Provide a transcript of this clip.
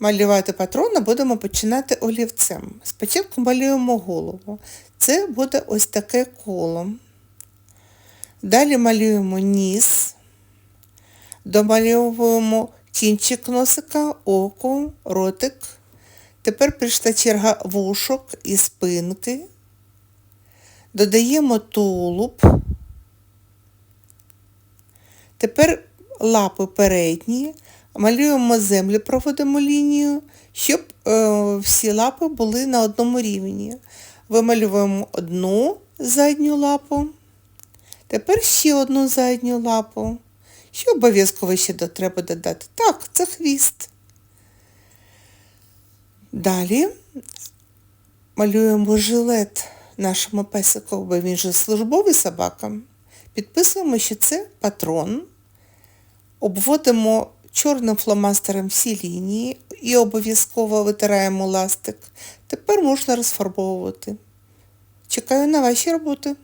Малювати патрона будемо починати олівцем. Спочатку малюємо голову. Це буде ось таке коло. Далі малюємо ніс, домальовуємо кінчик носика, око, ротик. Тепер прийшла черга вушок і спинки. Додаємо тулуб. Тепер лапи передні, малюємо землю, проводимо лінію, щоб е, всі лапи були на одному рівні. Вималюємо одну задню лапу, тепер ще одну задню лапу. Що обов'язково ще треба додати? Так, це хвіст. Далі малюємо жилет нашому песику, бо він же службовий собака. Підписуємо, що це патрон. Обводимо чорним фломастером всі лінії і обов'язково витираємо ластик. Тепер можна розфарбовувати. Чекаю на ваші роботи.